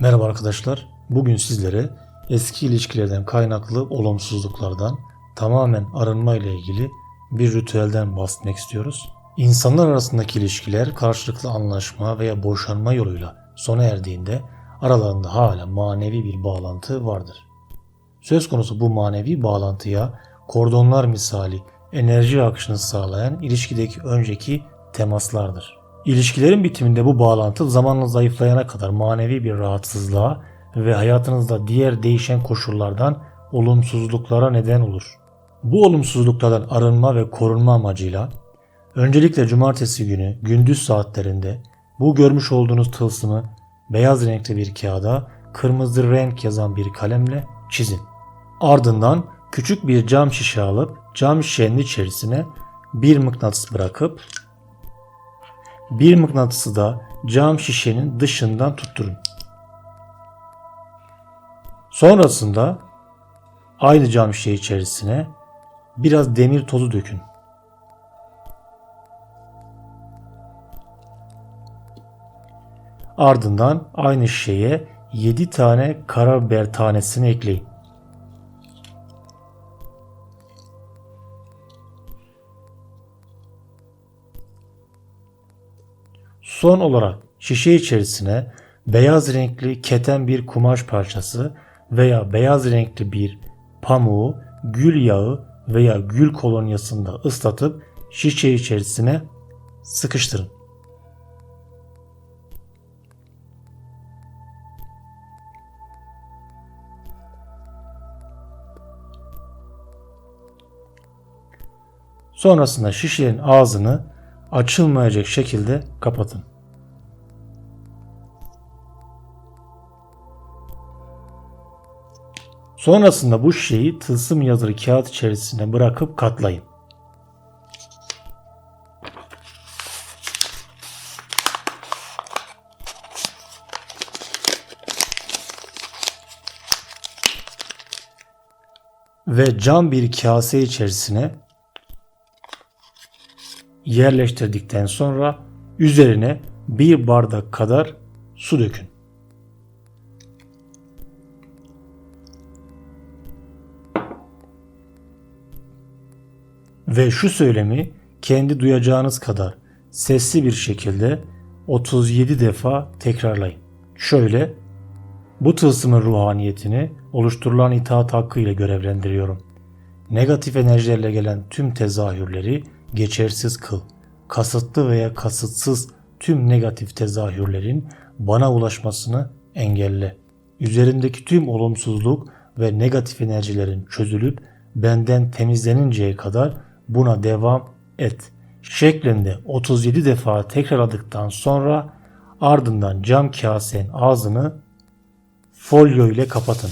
Merhaba arkadaşlar. Bugün sizlere eski ilişkilerden kaynaklı olumsuzluklardan tamamen arınma ile ilgili bir ritüelden bahsetmek istiyoruz. İnsanlar arasındaki ilişkiler karşılıklı anlaşma veya boşanma yoluyla sona erdiğinde aralarında hala manevi bir bağlantı vardır. Söz konusu bu manevi bağlantıya kordonlar misali enerji akışını sağlayan ilişkideki önceki temaslardır. İlişkilerin bitiminde bu bağlantı zamanla zayıflayana kadar manevi bir rahatsızlığa ve hayatınızda diğer değişen koşullardan olumsuzluklara neden olur. Bu olumsuzluklardan arınma ve korunma amacıyla öncelikle cumartesi günü gündüz saatlerinde bu görmüş olduğunuz tılsımı beyaz renkli bir kağıda kırmızı renk yazan bir kalemle çizin. Ardından küçük bir cam şişe alıp cam şişenin içerisine bir mıknatıs bırakıp bir mıknatısı da cam şişenin dışından tutturun. Sonrasında aynı cam şişe içerisine biraz demir tozu dökün. Ardından aynı şişeye 7 tane karabiber tanesini ekleyin. Son olarak şişe içerisine beyaz renkli keten bir kumaş parçası veya beyaz renkli bir pamuğu gül yağı veya gül kolonyasında ıslatıp şişe içerisine sıkıştırın. Sonrasında şişenin ağzını açılmayacak şekilde kapatın. Sonrasında bu şişeyi tılsım yazılı kağıt içerisine bırakıp katlayın. Ve cam bir kase içerisine yerleştirdikten sonra üzerine bir bardak kadar su dökün. Ve şu söylemi kendi duyacağınız kadar sesli bir şekilde 37 defa tekrarlayın. Şöyle, bu tılsımın ruhaniyetini oluşturulan itaat hakkı ile görevlendiriyorum. Negatif enerjilerle gelen tüm tezahürleri geçersiz kıl. Kasıtlı veya kasıtsız tüm negatif tezahürlerin bana ulaşmasını engelle. Üzerimdeki tüm olumsuzluk ve negatif enerjilerin çözülüp benden temizleninceye kadar buna devam et. Şeklinde 37 defa tekrarladıktan sonra ardından cam kasenin ağzını folyo ile kapatın.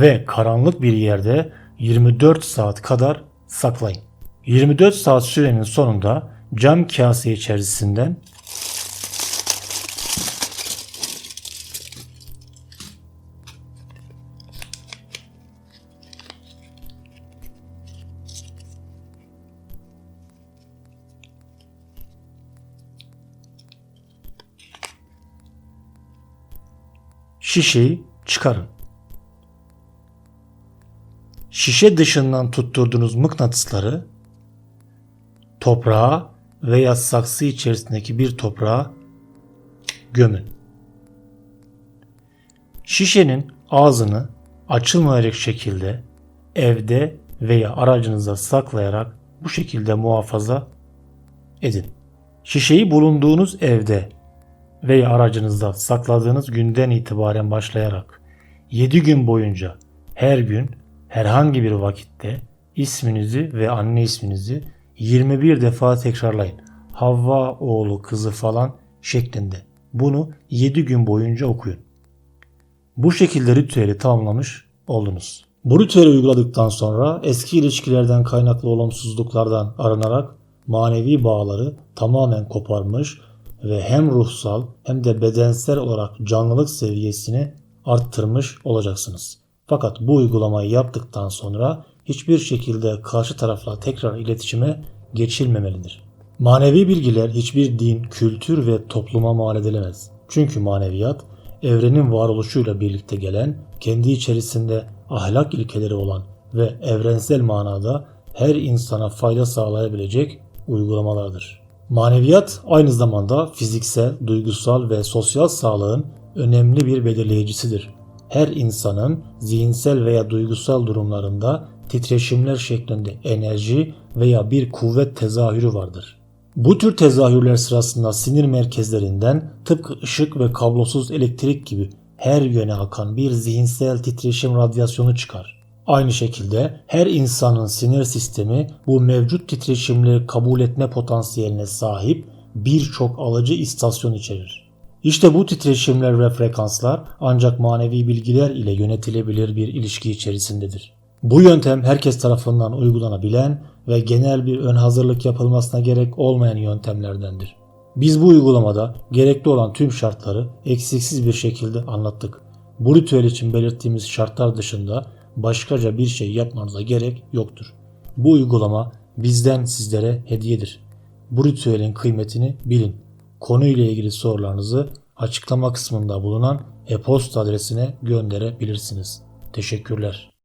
Ve karanlık bir yerde 24 saat kadar saklayın. 24 saat sürenin sonunda cam kase içerisinden şişeyi çıkarın. Şişe dışından tutturduğunuz mıknatısları toprağa veya saksı içerisindeki bir toprağa gömün. Şişenin ağzını açılmayacak şekilde evde veya aracınıza saklayarak bu şekilde muhafaza edin. Şişeyi bulunduğunuz evde veya aracınızda sakladığınız günden itibaren başlayarak 7 gün boyunca her gün herhangi bir vakitte isminizi ve anne isminizi 21 defa tekrarlayın. Havva oğlu kızı falan şeklinde. Bunu 7 gün boyunca okuyun. Bu şekilde ritüeli tamamlamış oldunuz. Bu ritüeli uyguladıktan sonra eski ilişkilerden kaynaklı olumsuzluklardan arınarak manevi bağları tamamen koparmış ve hem ruhsal hem de bedensel olarak canlılık seviyesini arttırmış olacaksınız. Fakat bu uygulamayı yaptıktan sonra hiçbir şekilde karşı tarafla tekrar iletişime geçilmemelidir. Manevi bilgiler hiçbir din, kültür ve topluma mal edilemez. Çünkü maneviyat evrenin varoluşuyla birlikte gelen, kendi içerisinde ahlak ilkeleri olan ve evrensel manada her insana fayda sağlayabilecek uygulamalardır. Maneviyat aynı zamanda fiziksel, duygusal ve sosyal sağlığın önemli bir belirleyicisidir. Her insanın zihinsel veya duygusal durumlarında titreşimler şeklinde enerji veya bir kuvvet tezahürü vardır. Bu tür tezahürler sırasında sinir merkezlerinden tıpkı ışık ve kablosuz elektrik gibi her yöne akan bir zihinsel titreşim radyasyonu çıkar. Aynı şekilde her insanın sinir sistemi bu mevcut titreşimleri kabul etme potansiyeline sahip birçok alıcı istasyon içerir. İşte bu titreşimler ve frekanslar ancak manevi bilgiler ile yönetilebilir bir ilişki içerisindedir. Bu yöntem herkes tarafından uygulanabilen ve genel bir ön hazırlık yapılmasına gerek olmayan yöntemlerdendir. Biz bu uygulamada gerekli olan tüm şartları eksiksiz bir şekilde anlattık. Bu ritüel için belirttiğimiz şartlar dışında başkaca bir şey yapmanıza gerek yoktur. Bu uygulama bizden sizlere hediyedir. Bu ritüelin kıymetini bilin. Konuyla ilgili sorularınızı açıklama kısmında bulunan e-posta adresine gönderebilirsiniz. Teşekkürler.